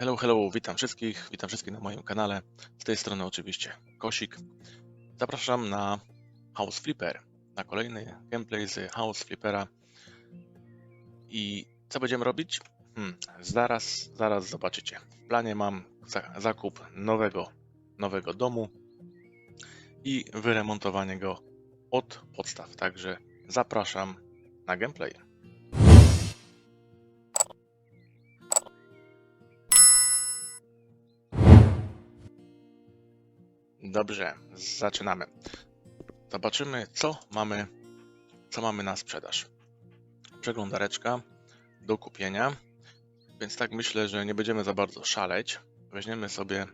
Hello, hello, witam wszystkich, witam wszystkich na moim kanale. Z tej strony oczywiście Kosik. Zapraszam na House Flipper, na kolejny gameplay z House Flippera. I co będziemy robić? Hmm, zaraz, zaraz zobaczycie. W planie mam za zakup nowego, nowego domu i wyremontowanie go od podstaw. Także zapraszam na gameplay. Dobrze, zaczynamy. Zobaczymy, co mamy, co mamy na sprzedaż. Przeglądareczka do kupienia, więc tak myślę, że nie będziemy za bardzo szaleć. Weźmiemy sobie,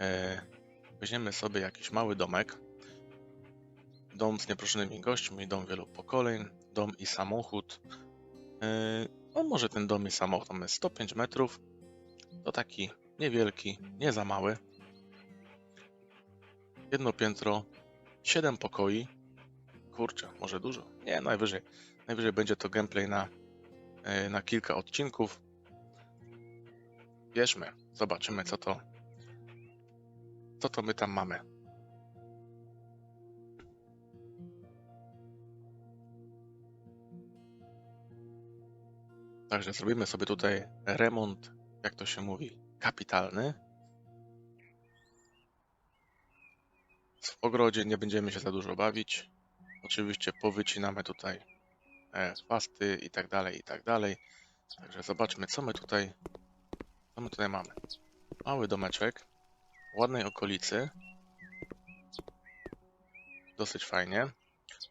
e, weźmiemy sobie jakiś mały domek. Dom z nieproszonymi gośćmi, dom wielu pokoleń, dom i samochód. E, no może ten dom i samochód mamy 105 metrów. To taki niewielki, nie za mały jedno piętro, siedem pokoi. Kurczę, może dużo? Nie, najwyżej. Najwyżej będzie to gameplay na, e, na kilka odcinków. Bierzmy, zobaczymy co to co to my tam mamy. Także zrobimy sobie tutaj remont, jak to się mówi, kapitalny. W ogrodzie nie będziemy się za dużo bawić. Oczywiście powycinamy tutaj e, chwasty i tak dalej, i tak dalej. Także zobaczmy, co my tutaj, co my tutaj mamy. Mały domeczek, ładnej okolicy. Dosyć fajnie,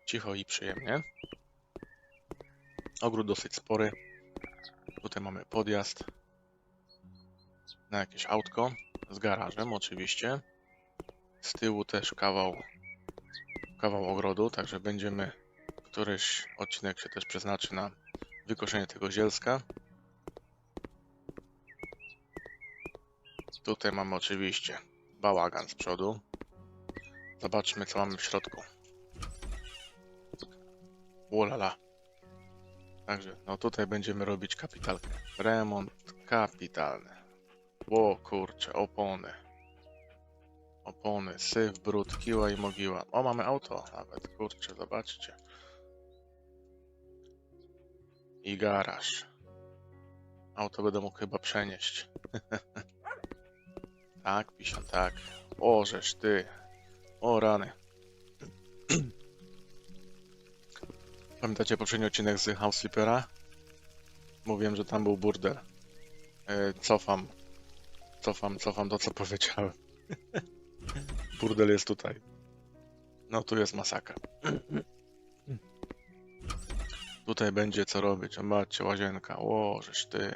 cicho i przyjemnie. Ogród dosyć spory. Tutaj mamy podjazd na jakieś autko z garażem oczywiście. Z tyłu też kawał, kawał ogrodu, także będziemy, któryś odcinek się też przeznaczy na wykoszenie tego zielska. Tutaj mamy oczywiście bałagan z przodu. Zobaczmy co mamy w środku. Ulala. Także no tutaj będziemy robić kapitalkę. Remont kapitalny. O kurcze, opony. Opony, syf, brud, kiła i mogiła. O, mamy auto nawet, kurczę, zobaczcie. I garaż. Auto będę mógł chyba przenieść. tak, piszę, tak. O, żeż ty. O, rany. Pamiętacie poprzedni odcinek z House Sleepera? Mówiłem, że tam był burdel. E, cofam. Cofam, cofam to, co powiedziałem. Burdel jest tutaj. No tu jest masakra. Tutaj będzie co robić. Zobaczcie, łazienka. O, ty.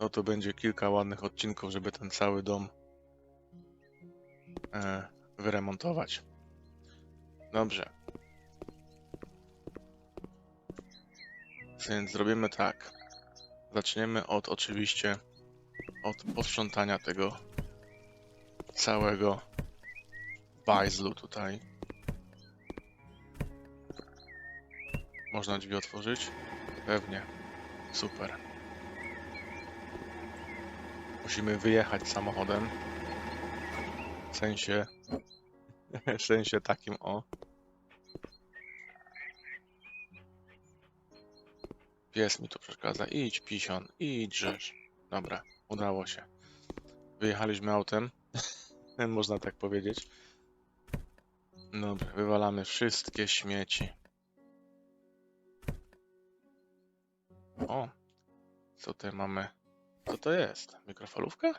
No to będzie kilka ładnych odcinków, żeby ten cały dom e, wyremontować. Dobrze. Więc zrobimy tak. Zaczniemy od oczywiście od posprzątania tego całego bajzlu tutaj. Można drzwi otworzyć? Pewnie. Super. Musimy wyjechać samochodem. W sensie... w sensie takim o. Pies mi tu przeszkadza. Idź, pision. Idź, rzecz. Dobra, udało się. Wyjechaliśmy autem. Można tak powiedzieć. Dobra, wywalamy wszystkie śmieci. O, co tutaj mamy? Co to jest? Mikrofalówka?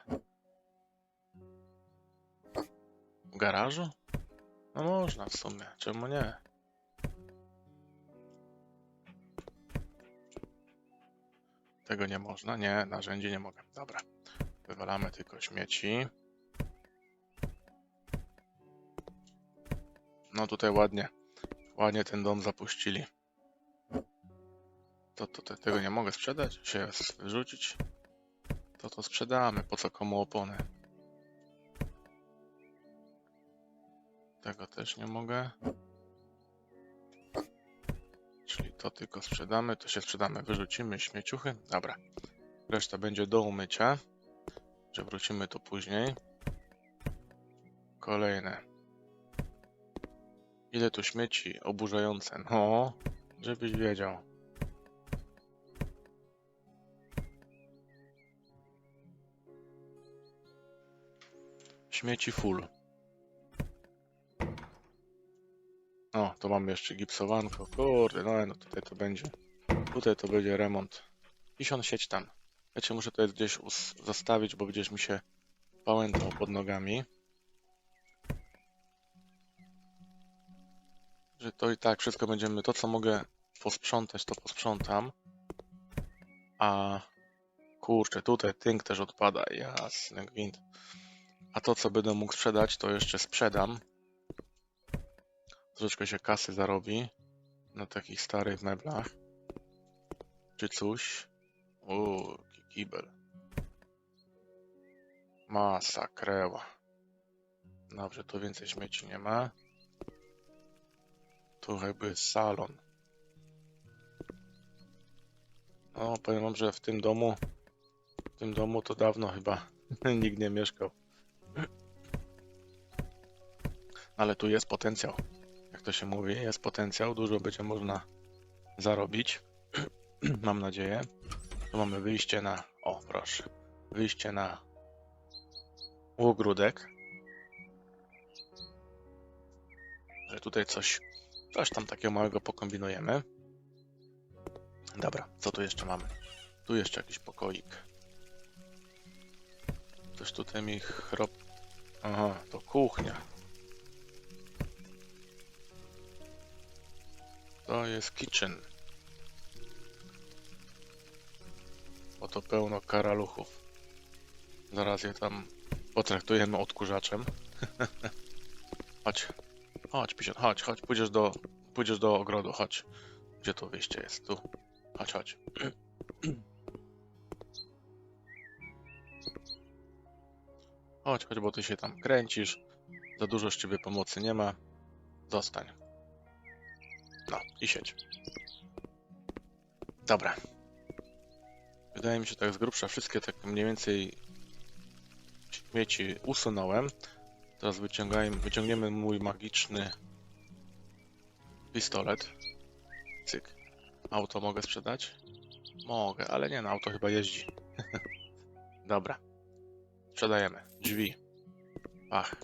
W garażu? No można w sumie, czemu nie? Tego nie można, nie, narzędzi nie mogę. Dobra, wywalamy tylko śmieci. No tutaj ładnie, ładnie ten dom zapuścili. To, to, to tego nie mogę sprzedać, się wyrzucić. To to sprzedamy, po co komu opony. Tego też nie mogę. Czyli to tylko sprzedamy, to się sprzedamy, wyrzucimy śmieciuchy. Dobra. Reszta będzie do umycia. Że wrócimy to później. Kolejne. Ile tu śmieci oburzające. No, żebyś wiedział. Śmieci full. O, to mamy jeszcze gipsowanko. Kurde, no, no tutaj to będzie. Tutaj to będzie remont. Piszą sieć tam. Wiecie, muszę to gdzieś zostawić, bo gdzieś mi się pałętał pod nogami. Że to i tak wszystko będziemy, to co mogę posprzątać, to posprzątam. A kurczę, tutaj tynk też odpada, jasny gwint. A to co będę mógł sprzedać, to jeszcze sprzedam. Troszeczkę się kasy zarobi na takich starych meblach. Czy coś. Uuu, kibel. Masa kreła. Dobrze, tu więcej śmieci nie ma. Tu jakby salon. No, powiem wam, że w tym domu, w tym domu to dawno chyba nikt nie mieszkał. Ale tu jest potencjał. Jak to się mówi, jest potencjał, dużo będzie można zarobić. Mam nadzieję. Tu mamy wyjście na. O, proszę. Wyjście na ogródek. Że tutaj coś, coś tam takiego małego pokombinujemy. Dobra, co tu jeszcze mamy? Tu jeszcze jakiś pokoik. Coś tutaj mi chrop. Aha, to kuchnia. To jest kitchen. Oto pełno karaluchów. Zaraz je tam potraktujemy odkurzaczem. chodź. Chodź, pisiot, chodź, chodź. Pójdziesz do, pójdziesz do ogrodu, chodź. Gdzie to wyjście jest? Tu. Chodź, chodź. Chodź, chodź, bo ty się tam kręcisz. Za dużo z ciebie pomocy nie ma. Zostań. No, i siedź. Dobra. Wydaje mi się tak z grubsza wszystkie tak mniej więcej śmieci usunąłem. Teraz wyciągajmy, wyciągniemy mój magiczny pistolet. Cyk. Auto mogę sprzedać? Mogę, ale nie, no auto chyba jeździ. Dobra. Sprzedajemy. Drzwi. Pach.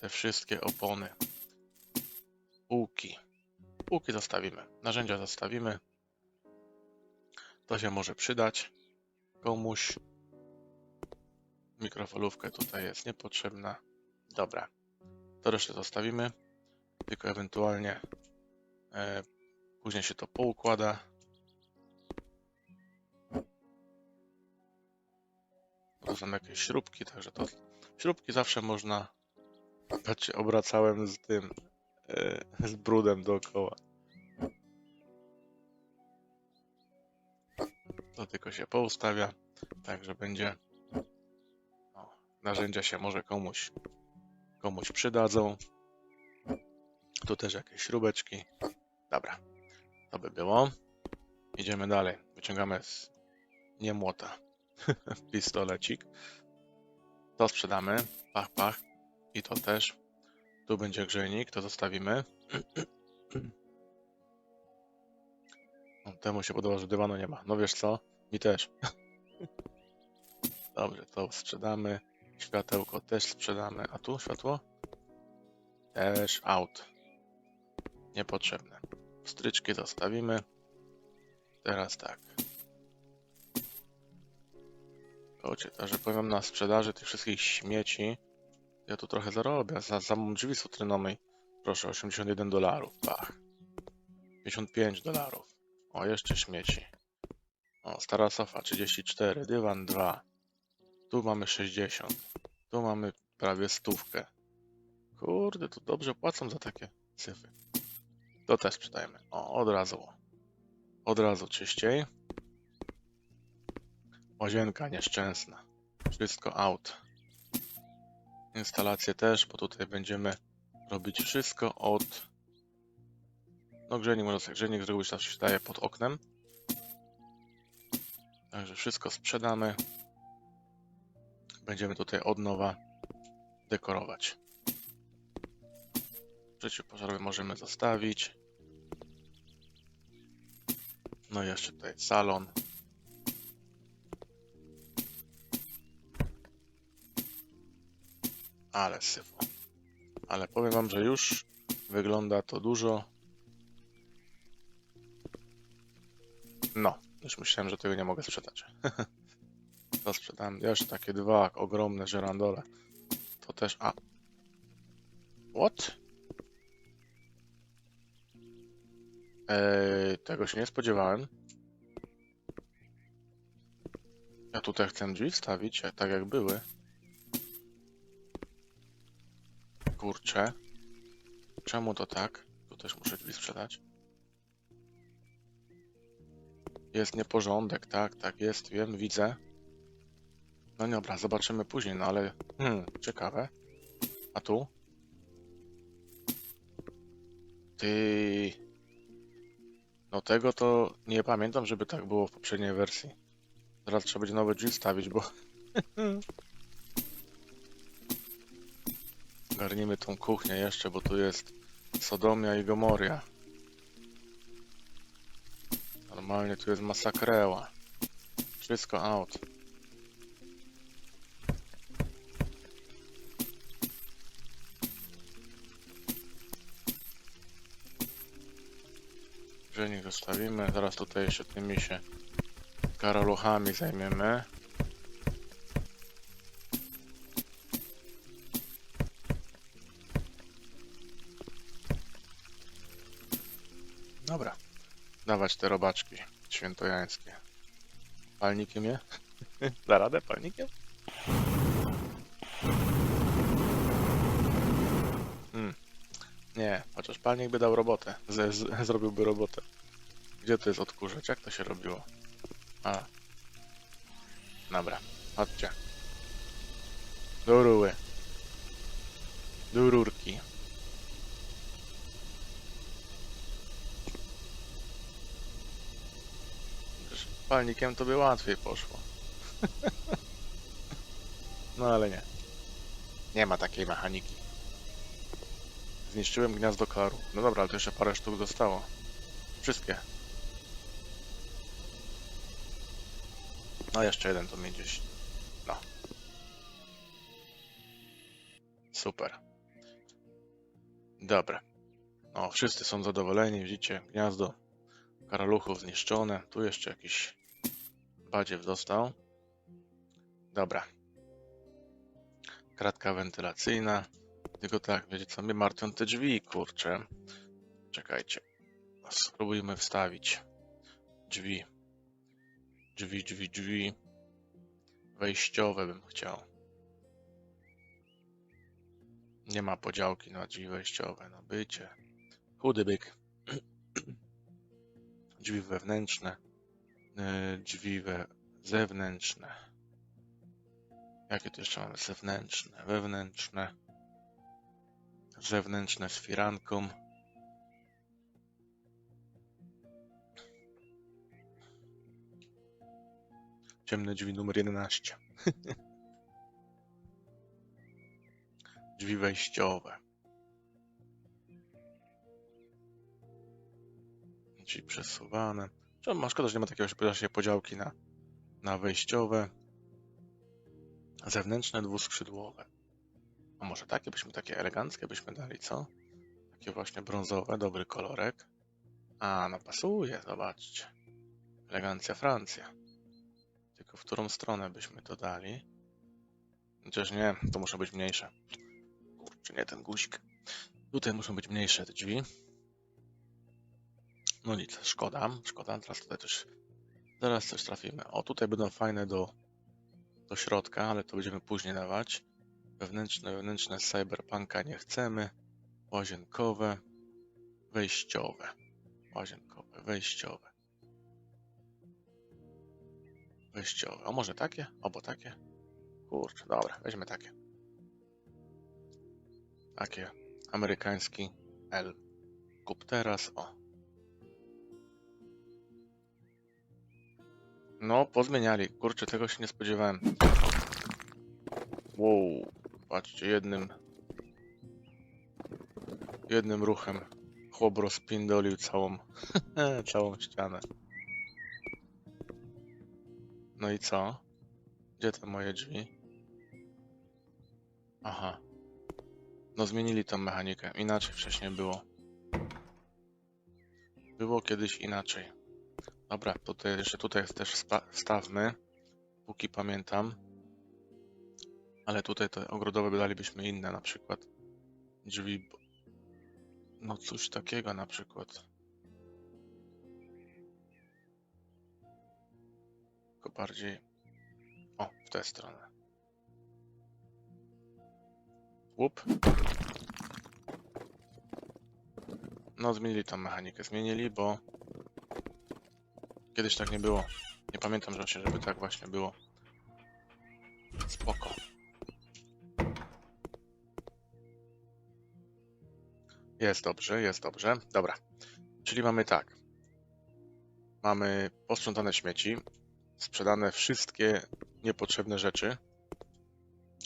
Te wszystkie opony. Półki. Półki zostawimy. Narzędzia zostawimy. To się może przydać komuś. Mikrofalówka tutaj jest niepotrzebna. Dobra. To resztę zostawimy. Tylko ewentualnie e, później się to poukłada. To są jakieś śrubki, także to śrubki zawsze można. Patrzcie, obracałem z tym e, z brudem dookoła. To tylko się poustawia, tak że będzie. Narzędzia się może komuś komuś przydadzą. Tu też jakieś śrubeczki. Dobra, to by było. Idziemy dalej. Wyciągamy z nie młota pistolecik. To sprzedamy. Pach, pach. I to też. Tu będzie grzejnik, to zostawimy. Temu się podoba, że dywanu nie ma. No wiesz co? Mi też. Dobrze, to sprzedamy. Światełko też sprzedamy. A tu światło? Też out. Niepotrzebne. Stryczki zostawimy. Teraz tak. Kocie, że powiem na sprzedaży tych wszystkich śmieci. Ja tu trochę zarobię. Za samą drzwi sutrynowej. Proszę, 81 dolarów. Pach. 55 dolarów. O, jeszcze śmieci. O, stara sofa 34, dywan 2. Tu mamy 60. Tu mamy prawie stówkę. Kurde, to dobrze płacą za takie cyfry. To też sprzedajemy. O, od razu. Od razu czyściej. Łazienka nieszczęsna. Wszystko out. Instalacje też, bo tutaj będziemy robić wszystko od... No grzejnik może sobie grzejnik zrobić, zawsze się daje pod oknem. Także wszystko sprzedamy. Będziemy tutaj od nowa dekorować. Przeciwpożarowy możemy zostawić. No i jeszcze tutaj salon. Ale syfu. Ale powiem wam, że już wygląda to dużo. No, już myślałem, że tego nie mogę sprzedać. to sprzedałem jeszcze takie dwa ogromne żerandole. To też... A. What? Eee, tego się nie spodziewałem. Ja tutaj chcę drzwi wstawić, tak jak były. Kurczę. Czemu to tak? Tu też muszę drzwi sprzedać. Jest nieporządek, tak, tak jest, wiem, widzę. No dobra, zobaczymy później, no ale... Hmm, ciekawe. A tu? Ty... No tego to nie pamiętam, żeby tak było w poprzedniej wersji. Teraz trzeba będzie nowe drzwi stawić, bo... Garnimy tą kuchnię jeszcze, bo tu jest Sodomia i Gomoria. Normalnie tu jest masakreła. Wszystko out. Grzenik zostawimy. Zaraz tutaj jeszcze tymi się karoluchami zajmiemy. Dobra. Dawać te robaczki świętojańskie. Palnikiem je? Da radę palnikiem? Hmm. Nie, chociaż palnik by dał robotę. Z, z, zrobiłby robotę. Gdzie to jest odkurzacz? Jak to się robiło? A. Dobra, chodźcie. Do ruły. Do rurki. Palnikiem to by łatwiej poszło. no ale nie. Nie ma takiej mechaniki. Zniszczyłem gniazdo karu. No dobra, ale to jeszcze parę sztuk zostało. Wszystkie. No jeszcze jeden to mnie gdzieś. No. Super. Dobra. O, wszyscy są zadowoleni, widzicie, gniazdo karaluchów zniszczone. Tu jeszcze jakiś badziew został. Dobra. Kratka wentylacyjna. Tylko tak, wiecie co, mnie martwią te drzwi, kurczę. Czekajcie. Spróbujmy wstawić drzwi. Drzwi, drzwi, drzwi. Wejściowe bym chciał. Nie ma podziałki na drzwi wejściowe. No bycie. Chudy byk. drzwi wewnętrzne. Yy, drzwi we zewnętrzne. Jakie tu jeszcze mamy? Zewnętrzne, wewnętrzne. Zewnętrzne z firanką. Ciemne drzwi numer 11. drzwi wejściowe. Drzwi przesuwane. Ma szkoda, że nie ma takiego podziałki na, na wejściowe. Zewnętrzne dwuskrzydłowe. A może takie byśmy, takie eleganckie byśmy dali, co? Takie właśnie brązowe, dobry kolorek. A, no pasuje, zobaczcie. Elegancja Francja. Tylko w którą stronę byśmy to dali? Chociaż nie, to muszą być mniejsze. Kurczę, nie ten guzik. Tutaj muszą być mniejsze te drzwi. No nic, szkoda, szkoda. Teraz tutaj też, zaraz coś trafimy. O, tutaj będą fajne do, do środka, ale to będziemy później dawać. Wewnętrzne, wewnętrzne cyberpunka nie chcemy. Łazienkowe, wejściowe. Łazienkowe, wejściowe. Wejściowe. A może takie? Albo takie? Kurczę, dobra, weźmy takie. Takie. Amerykański L. Kup teraz, o. No, pozmieniali. Kurczę, tego się nie spodziewałem. Wow, patrzcie, jednym... Jednym ruchem chłop rozpindolił całą, całą ścianę. No i co? Gdzie te moje drzwi? Aha. No zmienili tą mechanikę. Inaczej wcześniej było. Było kiedyś inaczej. Dobra, tutaj jeszcze tutaj też sta- stawmy. Póki pamiętam. Ale tutaj te ogrodowe dalibyśmy inne, na przykład drzwi. No coś takiego na przykład. Tylko bardziej. O, w tę stronę. Łup. No, zmienili tą mechanikę. Zmienili, bo kiedyś tak nie było. Nie pamiętam, że się, żeby tak właśnie było. Spoko. Jest dobrze, jest dobrze. Dobra. Czyli mamy tak. Mamy posprzątane śmieci, sprzedane wszystkie niepotrzebne rzeczy.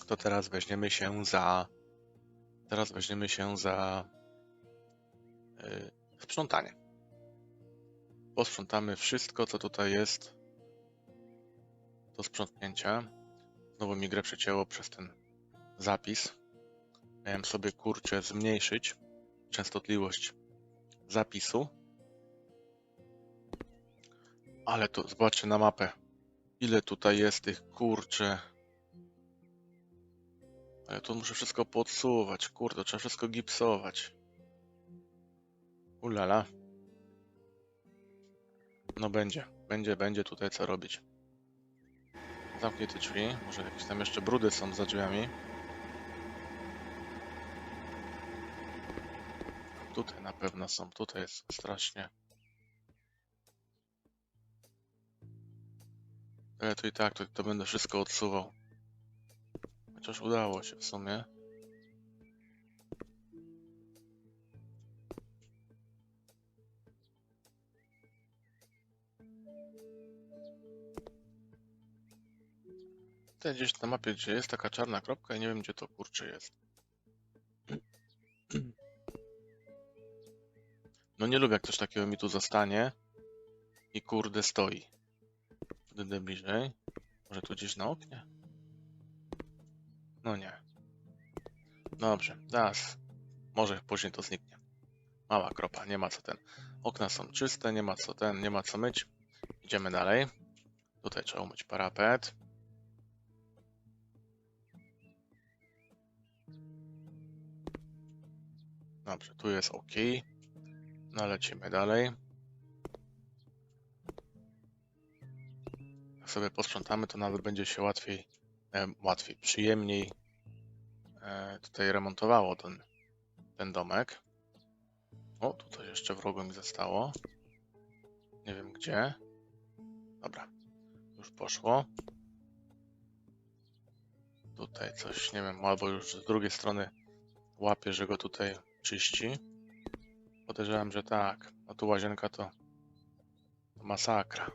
To teraz weźmiemy się za. Teraz weźmiemy się za yy, sprzątanie. Posprzątamy wszystko, co tutaj jest do sprzątnięcia. Znowu mi grę przecięło przez ten zapis. Miałem sobie kurczę zmniejszyć częstotliwość zapisu. Ale to zobaczcie na mapę. Ile tutaj jest tych kurcze. Ale tu muszę wszystko podsuwać. Kurde, trzeba wszystko gipsować. Ulala. No będzie. Będzie, będzie tutaj co robić. Zamknij te drzwi. Może jakieś tam jeszcze brudy są za drzwiami. Tutaj na pewno są. Tutaj jest strasznie. Ale to i tak, to, to będę wszystko odsuwał. Chociaż udało się w sumie. Tutaj gdzieś na mapie, gdzie jest taka czarna kropka i nie wiem gdzie to kurcze jest. No nie lubię jak coś takiego mi tu zostanie i kurde stoi. Będę bliżej. Może tu gdzieś na oknie? No nie. Dobrze, zaraz. Może później to zniknie. Mała kropa, nie ma co ten. Okna są czyste, nie ma co ten, nie ma co myć. Idziemy dalej. Tutaj trzeba umyć parapet. Dobrze, tu jest ok. No lecimy dalej. Sobie posprzątamy, to nawet będzie się łatwiej, e, łatwiej, przyjemniej e, tutaj remontowało ten, ten domek. O, tutaj jeszcze w rogu mi zostało. Nie wiem gdzie. Dobra, już poszło. Tutaj coś, nie wiem, albo już z drugiej strony łapie, że go tutaj czyści. Podejrzewam, że tak. No tu łazienka to masakra.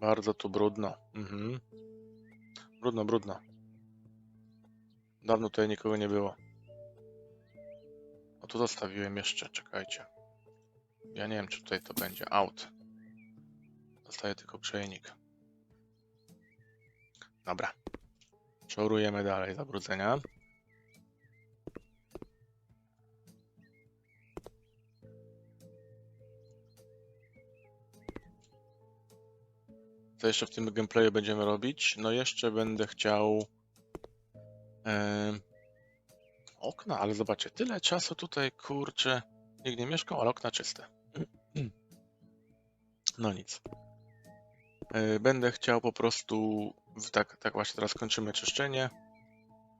Bardzo tu brudno. Mhm. Brudno, brudno. Dawno tutaj nikogo nie było. O tu zostawiłem jeszcze, czekajcie. Ja nie wiem, czy tutaj to będzie. Out. Zostaje tylko przejnik. Dobra. Szorujemy dalej zabrudzenia. Co jeszcze w tym gameplayu będziemy robić? No jeszcze będę chciał em, okna, ale zobaczcie, tyle czasu tutaj, kurczę, nikt nie mieszkał, ale okna czyste. No nic. E, Będę chciał po prostu, tak, tak właśnie teraz kończymy czyszczenie,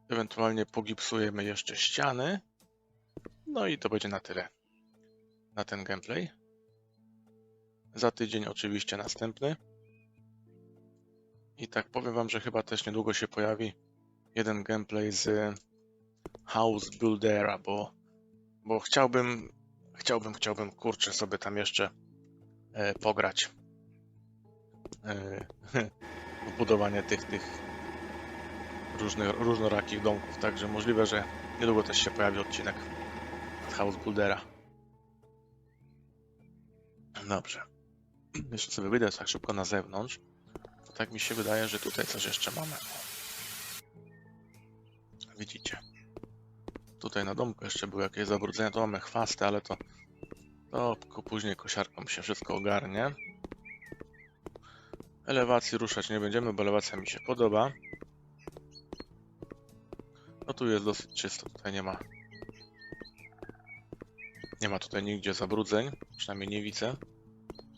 ewentualnie pogipsujemy jeszcze ściany, no i to będzie na tyle na ten gameplay. Za tydzień oczywiście następny. I tak powiem wam, że chyba też niedługo się pojawi jeden gameplay z House Buildera, bo, bo chciałbym, chciałbym, chciałbym, kurczę, sobie tam jeszcze e, pograć. e, budowanie tych, tych różnych, różnorakich domków, także możliwe, że niedługo też się pojawi odcinek z House Buildera. Dobrze. Jeszcze sobie wyjdę tak szybko na zewnątrz. Tak mi się wydaje, że tutaj coś jeszcze mamy. Widzicie. Tutaj na domku jeszcze były jakieś zabrudzenia. To mamy chwasty, ale to, to później kosiarką się wszystko ogarnie. Elewacji ruszać nie będziemy, bo elewacja mi się podoba. No tu jest dosyć czysto, tutaj nie ma. Nie ma tutaj nigdzie zabrudzeń, przynajmniej nie widzę.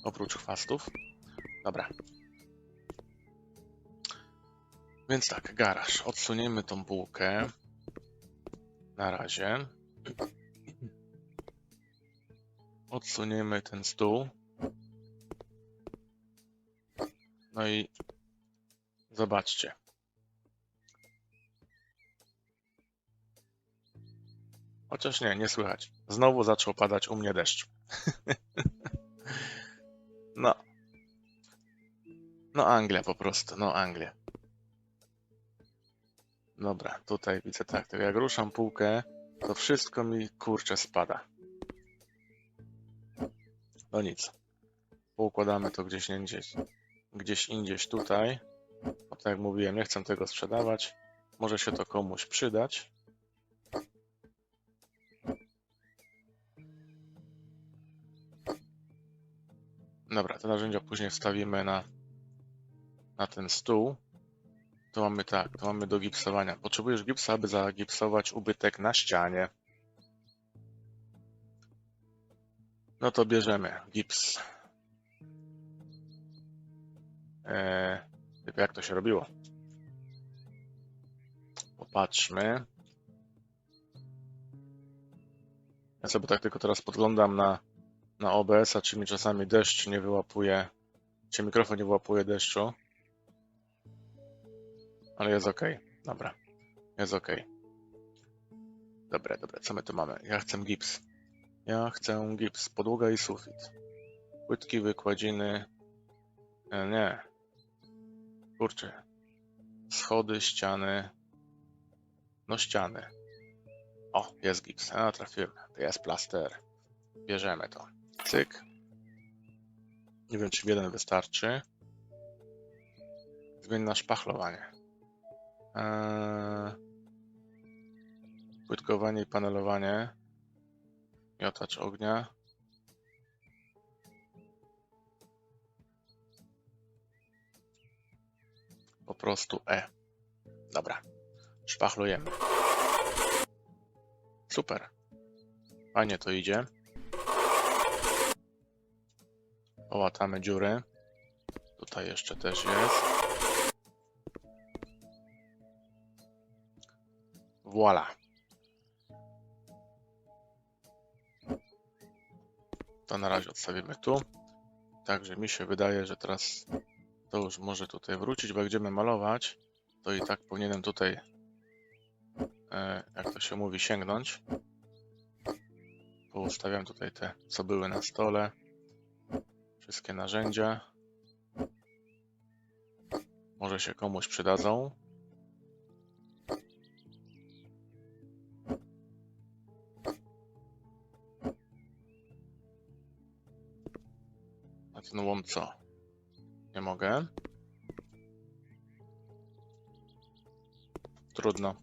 Oprócz chwastów. Dobra. Więc tak, garaż. Odsuniemy tą półkę. Na razie. Odsuniemy ten stół. No i zobaczcie. Chociaż nie, nie słychać. Znowu zaczął padać u mnie deszcz. No. No Anglia po prostu, no Anglia. Dobra, tutaj widzę tak, tak jak ruszam półkę, to wszystko mi kurczę spada. No nic. Poukładamy to gdzieś indziej. Gdzieś indziej tutaj. Bo tak jak mówiłem, nie chcę tego sprzedawać. Może się to komuś przydać. Dobra, te narzędzia później wstawimy na, na ten stół. To mamy tak, to mamy do gipsowania. Potrzebujesz gipsa, aby zagipsować ubytek na ścianie. No to bierzemy gips. Eee, jak to się robiło? Popatrzmy. Ja sobie tak tylko teraz podglądam na, na OBS-a, czy mi czasami deszcz nie wyłapuje, czy mikrofon nie wyłapuje deszczu. Ale jest ok. Dobra. Jest ok. Dobra, dobra. Co my tu mamy? Ja chcę gips. Ja chcę gips. Podłoga i sufit. Płytki, wykładziny. E, nie. Kurczę. Schody, ściany. No ściany. O, jest gips. A, trafiłem. To jest plaster. Bierzemy to. Cyk. Nie wiem, czy jeden wystarczy. Zmień na szpachlowanie. Eee, Płytkowanie i panelowanie. Miotacz ognia. Po prostu E. Dobra. Szpachlujemy. Super. Fajnie to idzie. Połatamy dziury. Tutaj jeszcze też jest. Voila. To na razie odstawimy tu. Także mi się wydaje, że teraz to już może tutaj wrócić, bo będziemy malować, to i tak powinienem tutaj, e, jak to się mówi, sięgnąć. Poustawiam tutaj te, co były na stole. Wszystkie narzędzia. Może się komuś przydadzą. Łom co? Nie mogę. Trudno.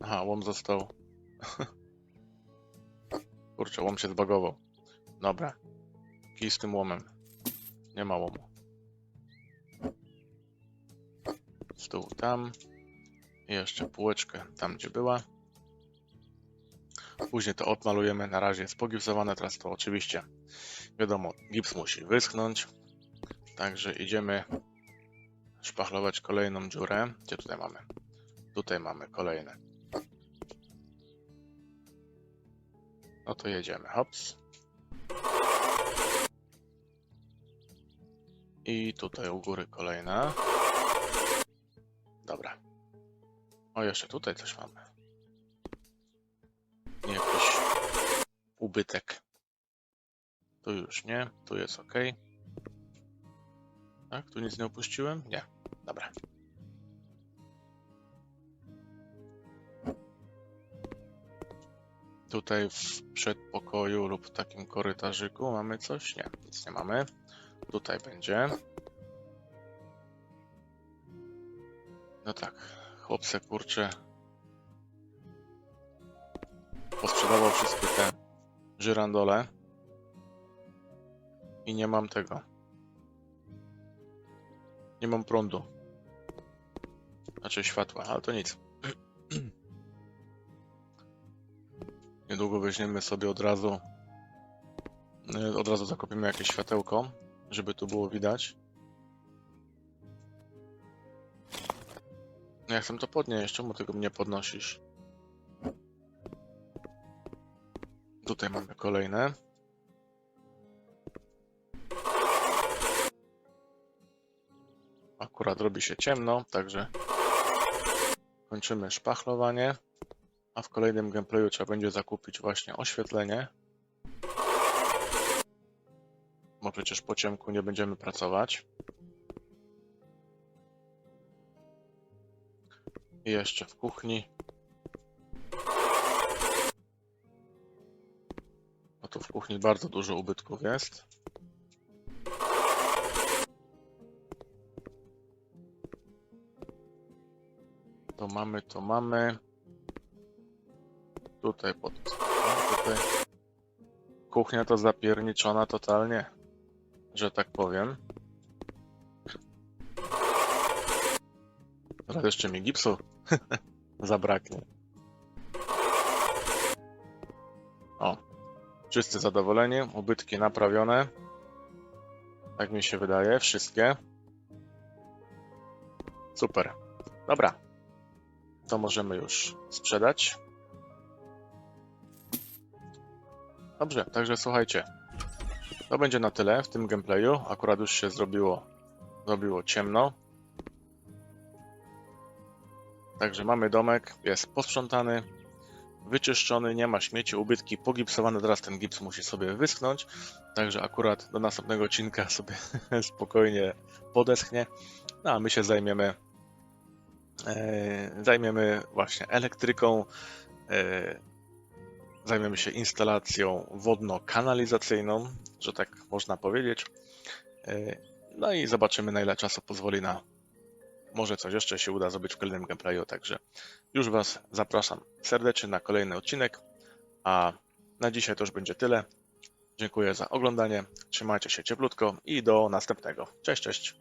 Aha, łom został. Kurczę, łom się zbagował. Dobra. Kij z tym łomem. Nie ma łomu. Stół tam. I jeszcze półeczkę tam, gdzie była. Później to odmalujemy. Na razie jest pogipsowane. Teraz to oczywiście wiadomo, gips musi wyschnąć. Także idziemy szpachlować kolejną dziurę. Gdzie tutaj mamy? Tutaj mamy kolejne. No to jedziemy. Hops. I tutaj u góry kolejna. Dobra. O, jeszcze tutaj coś mamy. Jakiś ubytek. Tu już nie, tu jest ok. Tak, tu nic nie opuściłem? Nie. Dobra. Tutaj w przedpokoju lub takim korytarzyku mamy coś? Nie, nic nie mamy. Tutaj będzie. No tak, chłop se kurczę posprzedawał wszystkie te żyrandole i nie mam tego. Nie mam prądu. Znaczy światła, ale to nic. Niedługo weźmiemy sobie od razu y, od razu zakupimy jakieś światełko, żeby tu było widać. Ja chcę to podnieść, czemu tego mnie podnosisz? Tutaj mamy kolejne. Akurat robi się ciemno, także kończymy szpachlowanie. A w kolejnym gameplayu trzeba będzie zakupić właśnie oświetlenie. Bo przecież po ciemku nie będziemy pracować. I jeszcze w kuchni. No tu w kuchni bardzo dużo ubytków jest. To mamy, to mamy. Tutaj pod... Tutaj. Kuchnia to zapierniczona totalnie, że tak powiem. Teraz jeszcze mi gipsu zabraknie. O, wszyscy zadowoleni, ubytki naprawione. Tak mi się wydaje, wszystkie. Super. Dobra. To możemy już sprzedać. Dobrze, także słuchajcie. To będzie na tyle w tym gameplayu. Akurat już się zrobiło, zrobiło ciemno. Także mamy domek, jest posprzątany, wyczyszczony, nie ma śmieci, ubytki pogipsowane. Teraz ten gips musi sobie wyschnąć. Także akurat do następnego odcinka sobie spokojnie podeschnie. No a my się zajmiemy zajmiemy właśnie elektryką. E, zajmiemy się instalacją wodno-kanalizacyjną, że tak można powiedzieć. E, No i zobaczymy, na ile czasu pozwoli na może coś jeszcze się uda zrobić w kolejnym gameplayu, także już Was zapraszam serdecznie na kolejny odcinek, a na dzisiaj to już będzie tyle. Dziękuję za oglądanie, trzymajcie się cieplutko i do następnego. Cześć, cześć!